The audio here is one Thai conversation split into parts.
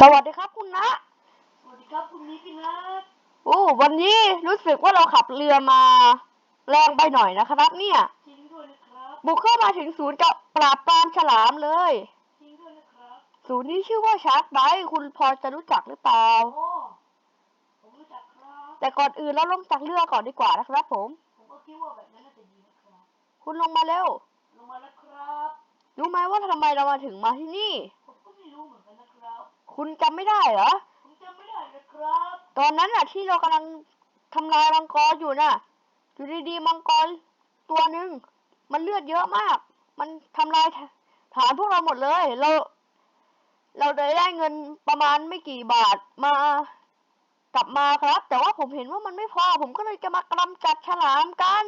สวัสดีครับคุณนะ สวัสดีครับคุณนิพี่นัทโอ้วันนี้รู้สึกว่าเราขับเรือมา แรงไปหน่อยนะครับ เนี่ยจริงด้วยนะครับบุกเข้ามาถึงศูนย์กับปราบปรามฉลามเลย จริงด้วยนะครับศูนย์นี้ชื่อว่าชาร์กไบคุณพอจะรู้จักหรือเปล่า โอ้ผมรู้จักครับ แต่ก่อนอื่นเราลงจากเรือก่อนดีกว่านะครับ ผม ผมก็คิดว่าแบบนั้นน่าจะดีนะครับ คุณลงมาเร็ว ลงมาแล้วครับ รู้ไหมว่าทำไมเรามาถึงมาที่นี่ ครับคุณจำไม่ได้เหรอ ผมจำไม่ได้นะครับ ตอนนั้นน่ะ ที่เรากำลังทำลายมังกรอยู่น่ะ อยู่ดีๆมังกรตัวหนึ่งมันเลือดเยอะมาก มันทำลายฐานพวกเราหมดเลย เรา เราได้ได้เงินประมาณไม่กี่บาทมากลับมาครับ แต่ว่าผมเห็นว่ามันไม่พอ ผมก็เลยจะมากำจัดฉลามกัน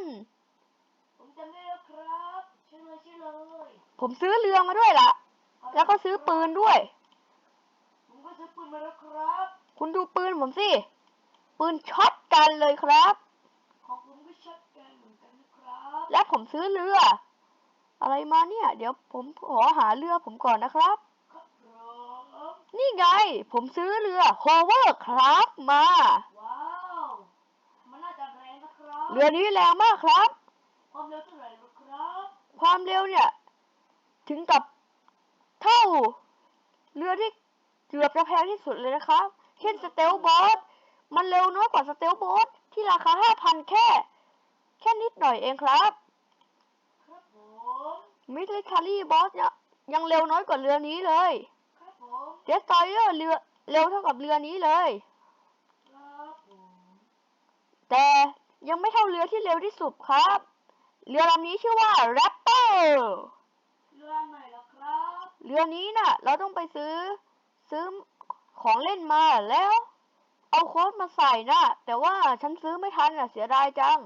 ผมจำได้แล้วครับใช่เลยใช่เลยผมซื้อเรือมาด้วยล่ะ แล้วก็ซื้อปืนด้วยผมก็ ซื้อปืนมาแล้วครับ คุณดูปืนผมสิ ปืนช็อตกันเลยครับ ของผมก็ชัดกันเหมือนกันนะครับ และผมซื้อเรือ อะไรมาเนี่ย เดี๋ยวผมขอหาเรือผมก่อนนะครับครับผมนี่ไง ผมซื้อเรือโฮเวอร์ครับมา ว้าว มันน่าจะแรงนะครับ เรือนี้แรงมากครับ ความเร็วเท่าไหร่ล่ะครับ ความเร็วเนี่ย ถึงกับเท่า เรือที่ เกือบจะแพงที่สุดเลยนะครับ เช่นสเตลบอสมันเร็วน้อยกว่าสเตลบอสที่ราคาห้าพันแค่ แค่นิดหน่อยเองครับครับผมมิลิทารี่บอสเนี่ยยังเร็วน้อยกว่าเรือนี้เลยครับผมเดสตอยเออร์เรือเร็วเท่ากับเรือนี้เลยครับผมแต่ยังไม่เท่าเรือที่เร็วที่สุดครับ เรือลำนี้ชื่อว่าแรปเปอร์เรือไหนล่ะครับ เรือนี้น่ะ เราต้องไปซื้อ ซื้อของเล่นมาแล้ว เอาโค้ดมาใส่น่ะแต่ว่าฉันซื้อไม่ทันอะเสียดายจัง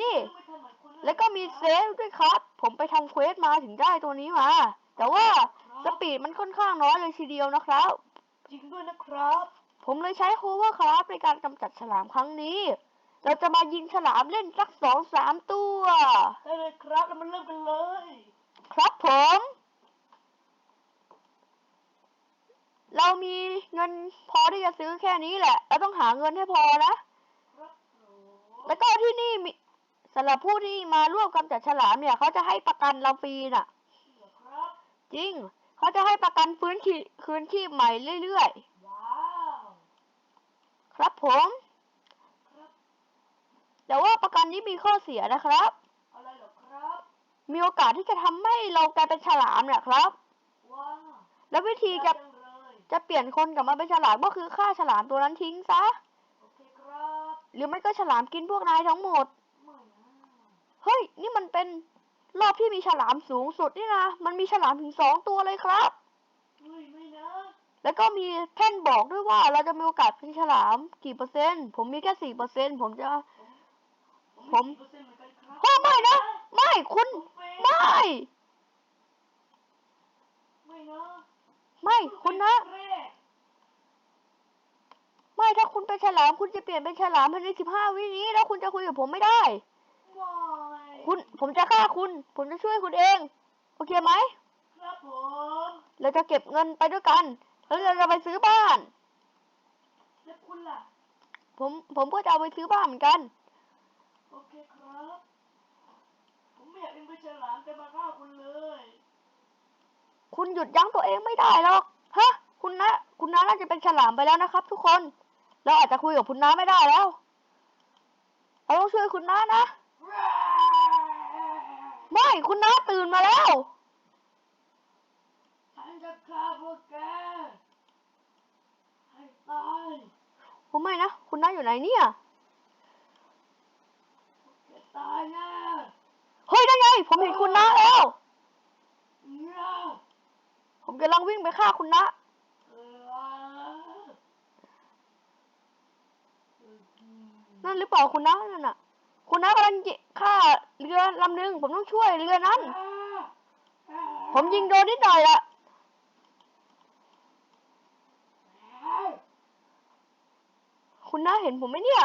นี่ไม่ทำเหมือนคุณเยแล้วก็มีเซฟด้วยครับ ผมไปทำเควสมาถึงได้ตัวนี้มา แต่ว่าสปีดมันค่อนข้างน้อยเลยทีเดียวนะครับ จริงด้วยนะครับ ผมเลยใช้โฮเวอร์ครับในการกำจัดฉลามครั้งนี้ เราจะมายิงฉลามเล่นสักสองสามตัว ได้เลยครับ แล้วมันเริ่มกันเลย ครับผม เรามีเงิ นพอที่จะซื้อแค่นี้แหละเราต้องหาเงินให้พอนะ แล้วก็ที่นี่มีสำหรับผู้ที่มาร่วมกำจัดฉลามเนี่ยเขาจะให้ประกันเราฟรีน่ะ จริง เขาจะให้ประกันฟื้นชีคืนชีพใหม่เรื่อยๆ ครับผมบแต่ว่าประกันนี้มีข้อเสียนะครับรรบมีโอกาสที่จะทำให้เรากลายเป็นฉลามเนี่ยครับ แล้ววิธีจะ จังเลยจะเปลี่ยนคนกลับมาเป็นฉลามก็คือฆ่าฉลามตัวนั้นทิ้งซะ โอเคครับหรือไม่ก็ฉลามกินพวกนายทั้งหมด ไม่นะเฮ้ย นี่มันเป็นรอบที่มีฉลามสูงสุดนี่นะ มันมีฉลามถึงสองตัวเลยครับ เฮ้ยไม่นะแล้วก็มีแท่นบอกด้วยว่าเราจะมีโอกาสเป็นฉลามกี่เปอร์เซ็นต์ ผมมีแค่สี่เปอร์เซ็นต์ผมจะ ผมเปอร์เซ็นต์เหมือนกันครับโอ้ไม่นะ ไม่คุณผมเป็นไม่ ไม่นะ ไม่คุณนะแรกไม่ถ้าคุณเป็นฉลามคุณจะเปลี่ยนเป็นฉลามภายในสิบห้าวินี้ แล้วคุณจะคุยกับผมไม่ได้ไม่คุณผมจะฆ่าคุณ ผมจะช่วยคุณเอง โอเคไหมครับผมเราจะเก็บเงินไปด้วยกัน แล้วเราจะไปซื้อบ้านแล้วคุณล่ะ ผมผมก็จะเอาไปซื้อบ้านเหมือนกันโอเคครับ ผมไม่อยากเป็นปลาฉลามแต่มาฆ่าคุณเลย คุณหยุดยั้งตัวเองไม่ได้หรอกฮะคุณนะ คุณน้าน่าจะเป็นฉลามไปแล้วนะครับ ทุกคน เราอาจจะคุยกับคุณน้าไม่ได้แล้ว เราต้องช่วยคุณน้านะ ไม่คุณน้าตื่นมาแล้วฉันจะฆ่าพวกแกให้ตายผมไม่นะคุณน้าอยู่ไหนเนี่ยแกตายแน่เฮ้ยนั่นไง ผมเห็นคุณน้าแล้วเนี่ยผม กำลังวิ่งไปฆ่าคุณน้าเออนั่นหรือเปล่าคุณน้านั่นน่ะ คุณน้ากำลังยิฆ่าเรือลำหนึ่งผมต้องช่วยเรือนั้น ผมยิงโดนนิดหน่อยละคุณน้าเห็นผมไหมเนี่ย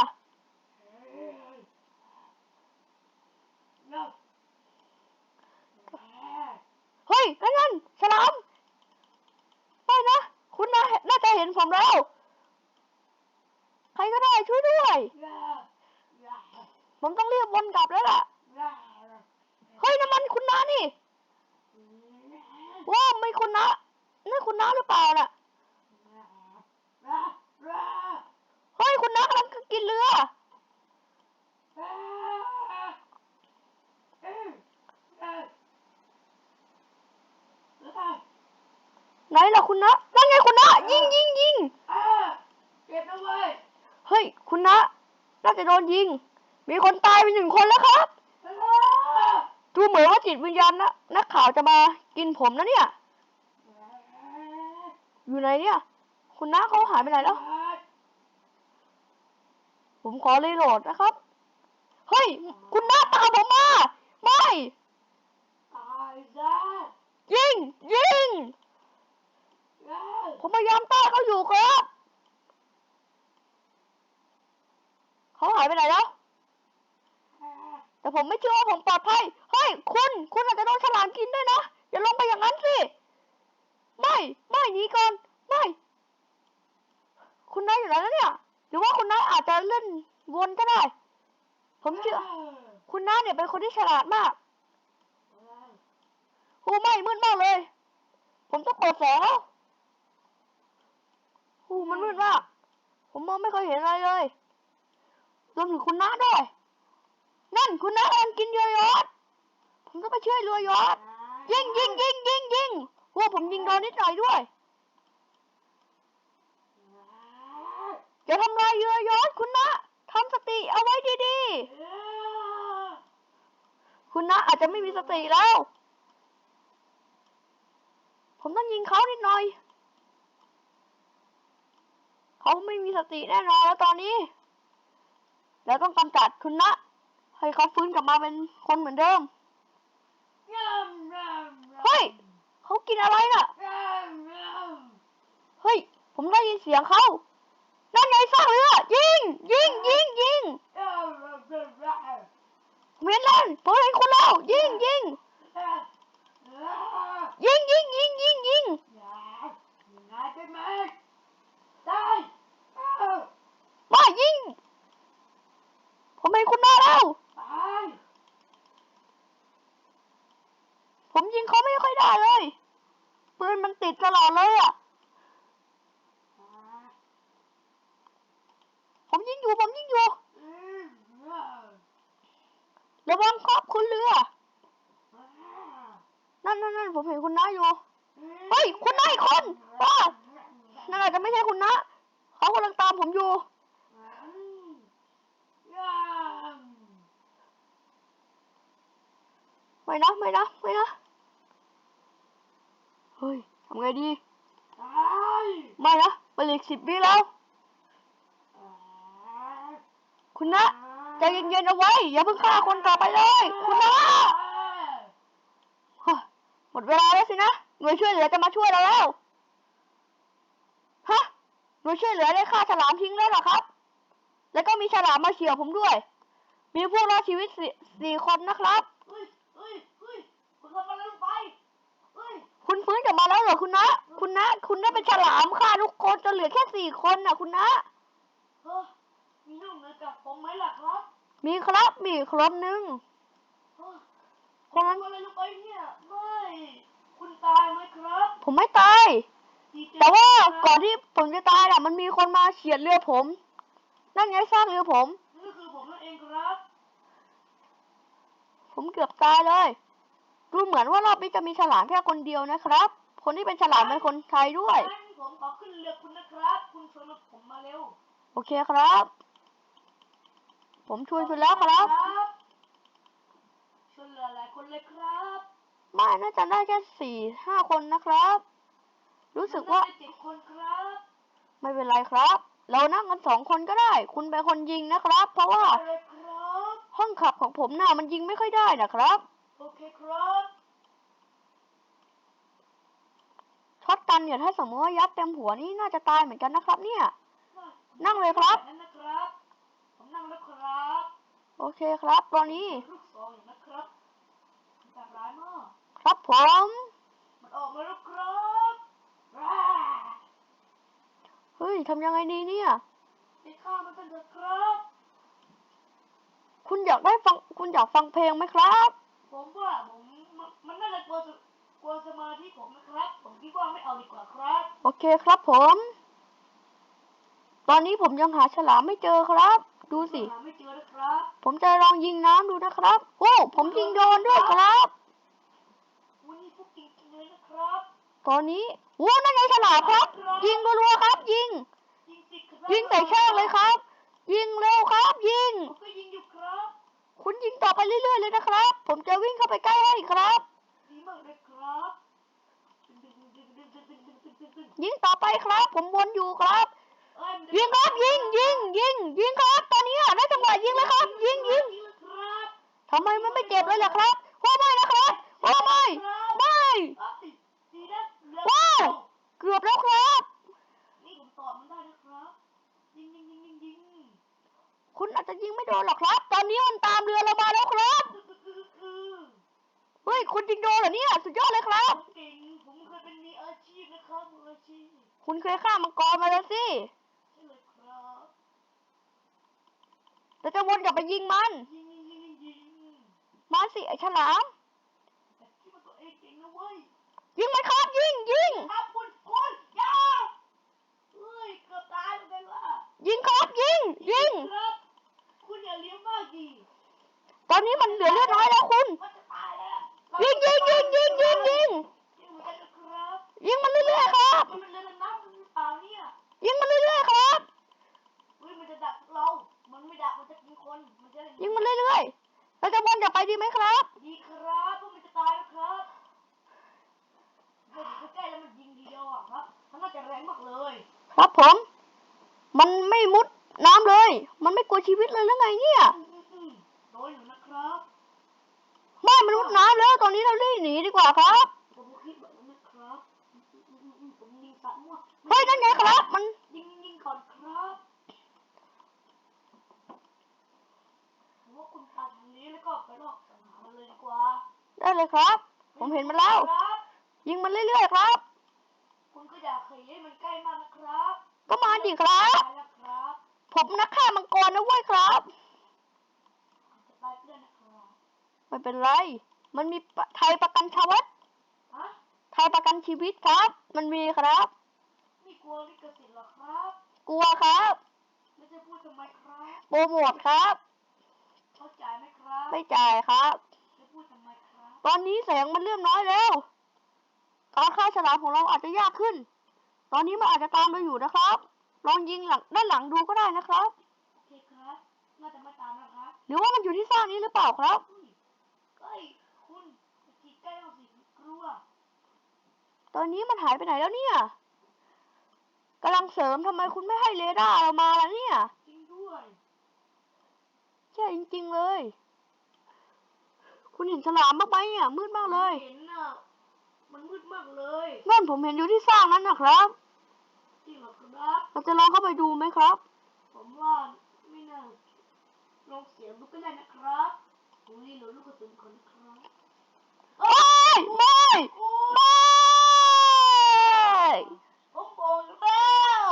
เฮ้ยนั่นนั่นฉลามไม่นะคุณน้า เห็นผมแล้ว ใครก็ได้ช่วยด้วย ผมต้องเรียบวนกลับแล้วล่ะ เฮ้ยน้ำมันคุณน้านี่ ว้าวไม่คุณน้านั่คุณน้าหรือเปล่าน่ะ เฮ้ยคุณน้ากำลังกินเรือ ไหนล่ะคุณน้านั่นไงคุณน้ายิงยิงยิงเก็บนะเว้ยเฮ้ยคุณน้าน่าจะโดนยิง มีคนตายไปหนึ่งคนแล้วครับดูเหมือนว่าจิตวิญญาณนะนักข่าวจะมากินผมนะเนี่ย อยู่ไหนเนี่ย คุณน้าเขาหายไปไหนแล้ว ผมขอรีโหลดนะครับ เฮ้ย คุณน้าตามผมมา ไม่ตายซะยิง ยิง ผมพยายามต้านเขาอยู่ครับ เขาหายไปไหนแล้ว แต่ผมไม่เชื่อว่าผมปลอดภัย เฮ้ย คุณ คุณอาจจะโดนฉลามกินด้วยนะ อย่าลงไปอย่างนั้นสิ ไม่ ไม่หนีก่อน ไม่ คุณนายอยู่ไหนแล้วเนี่ย หรือว่าคุณนายอาจจะเล่นวนก็ได้ ผมเชื่อ คุณน้าเนี่ยเป็นคนที่ฉลาดมากโอ้ไม่มืดมากเลย ผมต้องเปิดแสงแล้ว อ้มันมืดมากผมมองไม่เคยเห็นอะไรเลยรวมถึงคุณน้าด้วย นั่นคุณน้ากำลังกินเรือยอดผมต้องไปช่วยเรือยอดยิงยิงยิงยิงยิงโอ้ผมยิงโดนนิดหน่อยด้วยอย่าทำลายเรือยอดคุณนะทำสติเอาไว้ดีๆ คุณนะอาจจะไม่มีสติแล้ว ผมต้องยิงเขานิดหน่อย เขาไม่มีสติแน่นอนแล้วตอนนี้ แล้วต้องกำจัดคุณนะ ให้เขาฟื้นกลับมาเป็นคนเหมือนเดิม เฮ้ย เขากินอะไรน่ะ เฮ้ย ผมได้ยินเสียงเขา นั่นไงสร้างเรือ ยิง ยิง ยิง ยิงผมเห็นแล้วผมเห็นคุณแล้ว ยิง ยิง ยิง ยิง ยิง ยิง ยิง มายิง ผมเห็นคุณหน้าแล้ว ผมยิงเขาไม่ค่อยได้เลย ปืนมันติดตลอดเลยอะ ผมยิงอยู่ ผมยิงอยู่ ระวังครับคุณเรือ นั่นนั่นนั่นผมเห็นคุณน้าอยู่ เฮ้ย คุณน้าอีกคนว้านั่นอาจจะไม่ใช่คุณน้าเขากำลังตามผมอยู่ ไม่นะไม่นะไม่นะเฮ้ยทำไงดีไม่นะไปเหลือสิบวิแล้ว คุณนะใจเย็นๆเอาไว้ อย่าเพิ่งฆ่าคนต่อไปเลย คุณนะเฮ้ยหมดเวลาแล้วสินะหน่วยช่วยเหลือจะมาช่วยเราแล้วฮะหน่วยช่วยเหลือได้ฆ่าฉลามทิ้งแล้วเหรอครับ แล้วก็มีฉลามมาเฉี่ยวผมด้วย มีผู้รอดชีวิตสี่สี่คนนะครับ คุณฟื้นกลับมาแล้ว เหรอคุณนะ คุณนะ คุณได้เป็นฉลามฆ่าทุกคนจนเหลือแค่สี่คนน่ะคุณนะมีนอกเหนือจากผมไหมล่ะครับมีครับ มีอีกคนนึงคนนั้นอะไรลงไปเนี่ยไม่คุณตายไหมครับผมไม่ตาย ดีเจแต่ว่าครับก่อนที่ผมจะตายน่ะ มันมีคนมาเฉียดเรือผม นั่นไงสร้างเรือผมนั่นก็คือผมนั่นเองครับผมเกือบตายเลย ดูเหมือนว่ารอบนี้จะมีฉลามแค่คนเดียวนะครับ คนที่เป็นฉลามเป็นคนไทยด้วย งั้นผมขอขึ้นเรือคุณนะครับ คุณชวนผมมาเร็วโอเคครับ ผมช่วยคุณแล้วครับชวนเหลือหลายคนเลยครับไม่น่าจะได้แค่สี่ห้าคนนะครับ รู้สึกว่าน่จะเจ็ดคนครับ ไม่เป็นไรครับ เรานั่งกันสองคนก็ได้ คุณเป็นคนยิงนะครับ เพราะว่าเอาเลยครับ ห้องขับของผมน่ะมันยิงไม่ค่อยได้นะครับ โอเคครับ ช็อตกันเนี่ยถ้าสมมติว่ายัดเต็มหัวนี่น่าจะตายเหมือนกันนะครับ เนี่ย นั่งเลยครับนั่นนะครับผมนั่งแล้วครับ โอเคครับ ตอนนี้ ลูกซองอยู่นะครับอันตรายมากครับผม มันออกมาแล้วครับว้าทำยังไงดีเนี่ยไปฆ่ามันกันเถอะครับ คุณอยากได้ฟัง คุณอยากฟังเพลงไหมครับ ผมว่าผมมันมันน่าจะกลัวส กลัวสมาธิผมนะครับ ผมคิดว่าไม่เอาดีกว่าครับ โอเคครับผม ตอนนี้ผมยังหาฉลามไม่เจอครับ ดูสิหาไม่เจอนะครับ ผมจะลองยิงน้ำดูนะครับ โอ้ ผมยิงโดนด้วยครับวันนี้พวกจริงๆเลยนะครับ ตอนนี้โอ้นั่นไงฉลามครับ ยิงรัวๆครับ ยิง ยิงสิครับยิงใส่แช่งเลยครับ ยิงเร็วครับ ยิงผมก็ยิงอยู่ครับคุณยิงต่อไปเรื่อยๆเลยนะครับ ผมจะวิ่งเข้าไปใกล้ให้ครับดี ยิงต่อไปครับ ผมวนอยู่ครับ ยิงครับยิงยิงยิงยิงครับ ตอนนี้ได้จังหวะยิงแล้วครับ ยิงยิงทำไมมันไม่เจ็บเลยล่ะครับว่าไม่นะครับว่าไม่ไม่ว้าเกือบแล้วครับนี่ผมตอบมันได้นะครับยิงยิงยิงยิงคุณอาจจะยิงไม่โดนหรอกครับ ตอนนี้มันตามเรือเรามาแล้วครับ เฮ้ย คุณยิงโดนเหรอเนี่ย สุดยอดเลยครับ ผมเก่งผมเคยเป็นมืออาชีพนะครับมืออาชีพคุณเคยฆ่ามังกรมาแล้วสิ ใช่เลยครับแต่จะวนกลับไปยิงมัน ยิงยิงยิงยิงยิงมาสิไอ้ฉลาม แต่คิดว่าตัวเองเก่งนะเว้ยยิงมันครับ ยิงยิง ครับคุณคุณอยาเฮ้ยเกือบตายเหมือนกันว่ะยิงครับยิง ยิง ครับ คุณอย่าเลี้ยงมากดิตอนนี้มันเหลือเลือดน้อยแล้วคุณ มันจะตา ยแล้วยิงยิงยิงยิงยิงยิงยิงเหมือนกันนะครับยิงมันเรื่อยๆครับมันเป็นเรือดำน้ำหรือเปล่าเนี่ยยิงมันเรื่อยๆครับเฮ้ยมันจะดักเรา มันไม่ดักมันจะกินคน มันจะยิงมันเรื่อยๆเราจะวนกลับไปดีไหมครับ ดีครับพวกมันจะตายแล้วครับเดี๋ยวอยู่ใกล้ๆแล้วมันยิงทีเดียวอะครับมันน่าจะแรงมากเลย ครับผม มันไม่มุดน้ำเลย มันไม่กลัวชีวิตเลยหรือไงเนี่ย อืมอืมโดนอยู่นะครับ ไม่มันมุดน้ำแล้วตอนนี้เรารีบหนีดีกว่าครับผมก็คิดแบบนั้นนะครับอืมอืมอืมอืมผมยิงสัตว์มั่วเฮ้ยนั่นไงครับ มันยิงยิงก่อนครับผมว่าคุณพาทางนี้แล้วก็ไปรอบสังหารมันเลยดีกว่าได้เลยครับ ผมเห็นมันแล้ว ครับยิงมันเรื่อยๆครับ คุณก็อย่าเคยให้มันใกล้มากนะครับก็มาดิครับ ตายแล้วครับ ผมนักฆ่ามังกรนะเว้ยครับ จะตายเพื่อนนะครับ ไม่เป็นไร มันมีปะไทยประกันชีวิตฮะไทยประกันชีวิตครับ มันมีครับ ไม่กลัวลิขสิทธิ์หรอครับ กลัวครับไม่จะพูดทำไมครับ โปรโมทครับเข้าใจไหมครับ ไม่จ่ายครับจะพูดทำไมครับ ตอนนี้แสงมันเริ่มน้อยแล้วการฆ่าฉลามของเราอาจจะยากขึ้น ตอนนี้มันอาจจะตามเราอยู่นะครับ ลองยิงหลังด้านหลังดูก็ได้นะครับ โอเคครับน่าจะไม่ตามแล้วครับ หรือว่ามันอยู่ที่สร้างนี้หรือเปล่าครับ อุ้ยเฮ้ยคุณจะจีบใกล้เรา สิกลัวตอนนี้มันหายไปไหนแล้วเนี่ยกำลังเสริมทำไมคุณไม่ให้เรดาร์เรามาล่ะเนี่ยจริงด้วยใช่จริงๆเลย คุณเห็นฉลามบ้างไหมอะมืดมากเลยเห็นน่ะมันมืดมากเลยนั่นผมเห็นอยู่ที่สร้างนั้นนะครับจริงเหรอครับ เราจะลองเข้าไปดูไหมครับ ผมว่าไม่น่าลองเสียงดูก็ได้นะครับผมรีโหลดลูกกระสุนก่อนนะครับไม่ไม่ โอ้ ไม่ ผมบอกแล้ว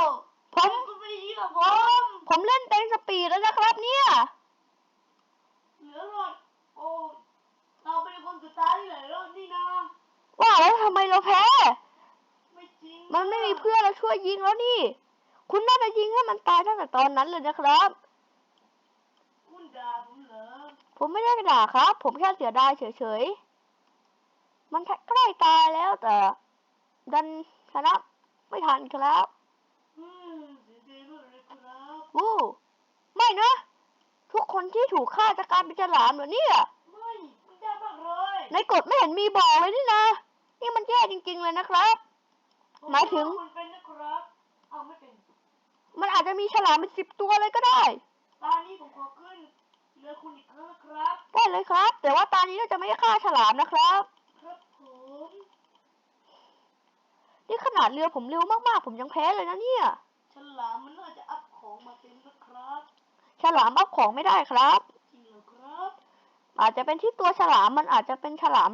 ผม คุณไม่ได้ยินกับผม ผมเล่นเต็มสปีดแล้วนะครับ เนี่ย เหลือรอดโอ้เราเป็นคนสุดท้ายที่เหลือรอดนี่นะ ว่าแล้วทำไมเราแพ้ ไม่จริง มันไม่มีเพื่อนเราช่วยยิงแล้วนี่ คุณน่าจะยิงให้มันตายตั้งแต่ตอ นนั้นเลยนะครับ คุณด่าผมเหรอ ผมไม่ได้ด่าครับ ผมแค่เสียดายเฉยๆ มันใกล้ตายแล้วแต่ ดันชนะไม่ทันครับอืมเสียใจมากเลยครับวู้ไม่นะ ทุกคนที่ถูกฆ่าจะกลายเป็นฉลามเหรอเนี่ยไม่มันยากมากเลยในกฎไม่เห็นมีบอกเลยนี่นะ นี่มันแย่จริงๆเลยนะครับผหมายถึง มันอาจจะมีฉลามเป็นสิบตัวเลยก็ได้ ตอนนี้ผมขอขึ้นเรือคุณอีกครั้งนะครับได้เลยครับ แต่ว่าตอนนี้เราจะไม่ฆ่าฉลามนะครับ ครับผมนี่ขนาดเรือผมเร็วมากๆ ผมยังแพ้เลยนะเนี่ย ฉลามมันน่าจะอัพของมาเต็มนะครับ ฉลามเอาของไม่ได้ครับ จริงเหรอครับ อาจจะเป็นที่ตัวฉลามมันอาจจะเป็นฉลาม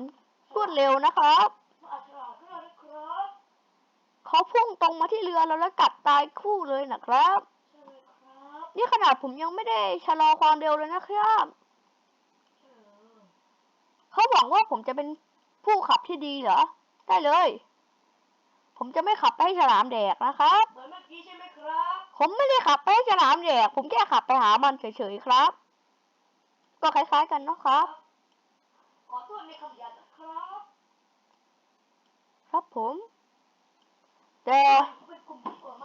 รวดเร็วนะครับ มันอาจจะหลอก เรานะครับเขาพุ่งพุ่งตรงมาที่เรือเราแล้วกัดตายคู่เลยนะครับใช่เลยครับ นี่ขนาดผมยังไม่ได้ชะลอความเร็วเลยนะครับใช่เลยเขาหวังว่าผมจะเป็นผู้ขับที่ดีเหรอ ได้เลย ผมจะไม่ขับไปให้ฉลามแดกนะครับ เหมือนเมื่อกี้ใช่ไหมครับ ผมไม่ได้ขับไปให้ฉลามแดก ผมแค่ขับไปหามันเฉยๆครับ ก็คล้ายๆกันเนาะครับ ขอโทษในคำหยาบนะครับ ครับผม แต่เป็นกลุ่มดีกว่าไหม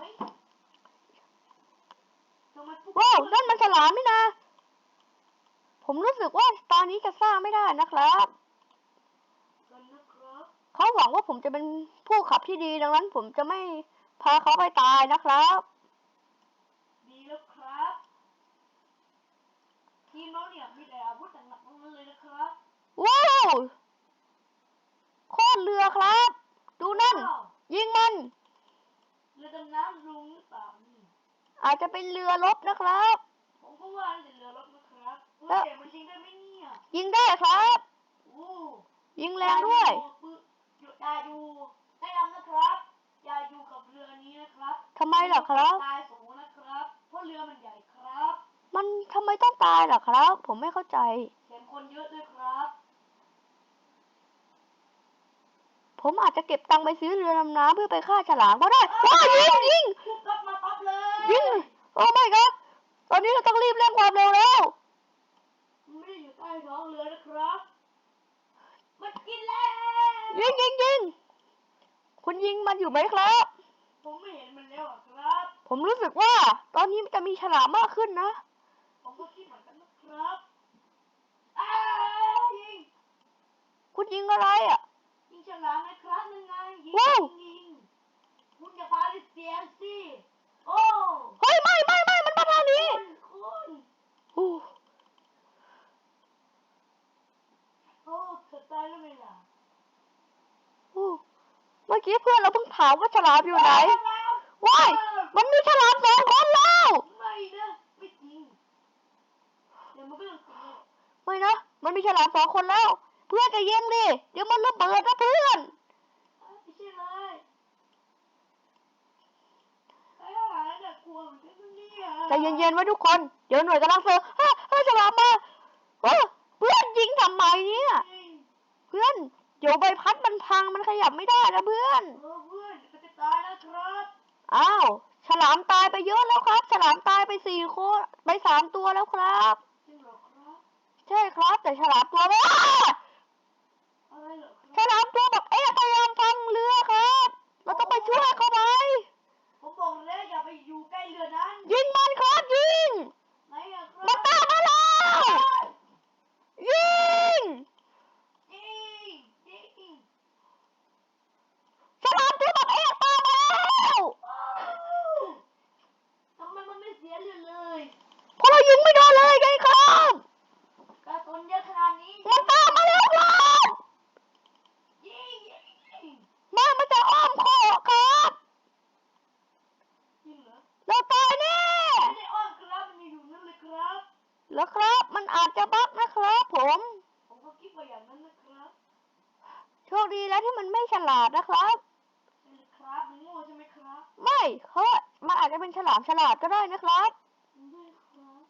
ทำไมพวกว้าวนั่นมันฉลามนี่นะ ผมรู้สึกว่าตอนนี้จะสร้างไม่ได้นะครับกันนะครับเขาหวังว่าผมจะเป็นผู้ขับที่ดีดังนั้น ผมจะไม่พาเขาไปตายนะครับดีแล้วครับทีมเราเนี่ยมีแต่อาวุธหนักๆทั้งนั้นเลยนะครับ ว้าวโคตรเรือครับ ดูนั่นว้าวยิงมันเรือดำน้ำลุงหรือเปล่านี่อาจจะเป็นเรือรบนะครับ ผมก็ว่าน่าจะเรือรบนะครับเฮ้แล้วยมันจริงได้ไหมเนี่ยยิงได้ครับ โอ้ยิงแรงด้วยอย่าอยู่แนะนำนะครับอย่าอยู่กับเรือนี้นะครับทำไมล่ะครับตายสูงนะครับเพราะเรือมันใหญ่ครับ มันทำไมต้องตายล่ะครับ ผมไม่เข้าใจแถมคนเยอะด้วยครับ ผมอาจจะเก็บตังค์ไปซื้อเรือดำน้ำเพื่อไปฆ่าฉลามก็ได้ว้าวยิงยิงพูดปั๊บมาปั๊บเลยยิงโอ้ไม่ครับตอนนี้เราต้องรีบเร่งความเร็วแล้วมันไม่ได้อยู่ใต้ท้องเรือนะครับ มันกินแล้วยิงยิงยิงคุณยิงมันอยู่ไหมครับ ผมไม่เห็นมันแล้วอะครับ ผมรู้สึกว่า ตอนนี้จะมีฉลามมากขึ้นนะ ผมก็คิดเหมือนกันนะครับอ้าวยิง คุณยิงอะไรอะยิง ฉลามนะครับยังไงยิงว้าว ยิงคุณอย่าพาดิเสียงสิโอ้เฮ้ยไม่ไม่ไม่มันมาทางนี้คุณคุณอู้โอ้เธอตายแล้วไหมล่ะอู้เมื่อกี้เพื่อนเราเพิ่งถามว่าฉลามอยู่ไหนว้ายมันมีฉลามสองคนแล้ว ไม่นะไม่จริงเดี๋ยวมันก็ต้องจริงเลยไม่นะ มันมีฉลามสองคนแล้ว เพื่อนจะเย็นดิเดี๋ยวมันระเบิดนะเพื่อนไม่ใช่เลยไอ้อาหารน่ะกลัวเหมือนกันนะเนี่ยใจเย็นๆไว้ทุกคน เดี๋ยวหน่วยกำลังเซอร์เฮ้ยเฮ้ยฉลามมาเฮ้ยเพื่อนยิงทำไมเนี่ยจริงเพื่อน เดี๋ยวใบพัดมันพังมันขยับไม่ได้นะเพื่อน เออเพื่อนมันจะตายแล้วครับอ้าว ฉลามตายไปเยอะแล้วครับ ฉลามตายไปสี่คนไปสามตัวแล้วครับ จริงเหรอครับ ใช่ครับแต่ฉลามตัวอ้าอะไรเหรอค ฉรับลามตัวแบบเอ๊ะพยายามฟังเรือครับ เราต้องไปช่วยเขาไหมผมบอกแล้วอย่าไปอยู่ใกล้เรือนั้น ยิงมันครับยิง ไหนอะครั มันตามมาแล้วยิง จริงจริง ฉลามตัวแบบเอ๊ะตามมาแล้ว อ้าวทำไมมันไม่เสียเรือเลย เพราะเรายิงไม่โดนเลยไงครับ กระสุนเยอะขนาดนี้ มันตามมาแล้วครับ ยิงยิงยิง มามันจะอ้อมคอครับ จริงเหรอ เราตายแน่ ไม่ได้อ้อมครับมันอยู่นั่นเลยครับ แล้วครับ มันอาจจะบั๊กนะครับผม ผมก็คิดว่าอย่างนั้นนะครับ โช คดีแล้วที่มันไม่ฉลาดนะครับใช่ไหมครับมันโง่ใช่ไหมครับ ไม่เขามันอาจจะเป็นฉลามฉลาดก็ได้นะครับไม่ครับ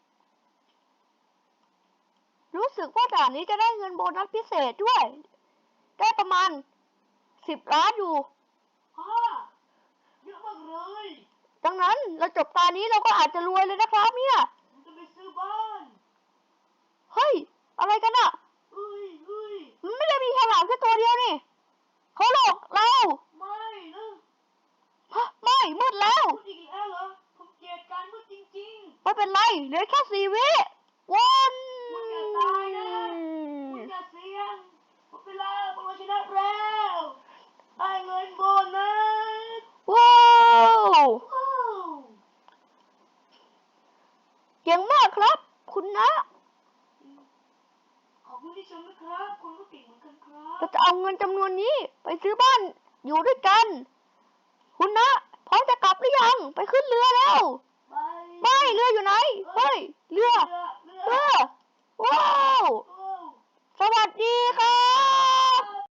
รู้สึกว่าด่านนี้จะได้เงินโบนัสพิเศษด้วย ได้ประมาณสิบล้านอยู่ฮ่าเยอะมากเลย ดังนั้นเราจบตานี้เราก็อาจจะรวยเลยนะครับเนี่ยผมจะไปซื้อบ้าน เฮ้ย อะไรกันอะเฮ้ยเฮ้ยมัน ไม่ได้มีฉลามแค่ตัวเดียวนี่เขาหลอกเราไม่นะฮะไม่มืดแล้วพูดอีกแล้วเหรอผมเกลียดการมืดจริงไม่เป็นไรเหลือแค่สี่วิวันคุณอย่าตายนะๆคุณอย่าเสี่ยงหมดเวลาพวกเราชนะแล้วได้เงินโบนัสว้าวว้าวเก่งมากครับ คุณนะ ขอบคุณที่ชมนะครับคุณก็เก่งเหมือนกันครับ เราจะเอาเงินจำนวนนี้ไปซื้อบ้านอยู่ด้วยกัน คุณนะพร้อมจะกลับหรือยังไปขึ้นเรือแล้วไปไม่เรืออยู่ไหนเฮ้ยเรือเรือว้าวสวัสดีครับ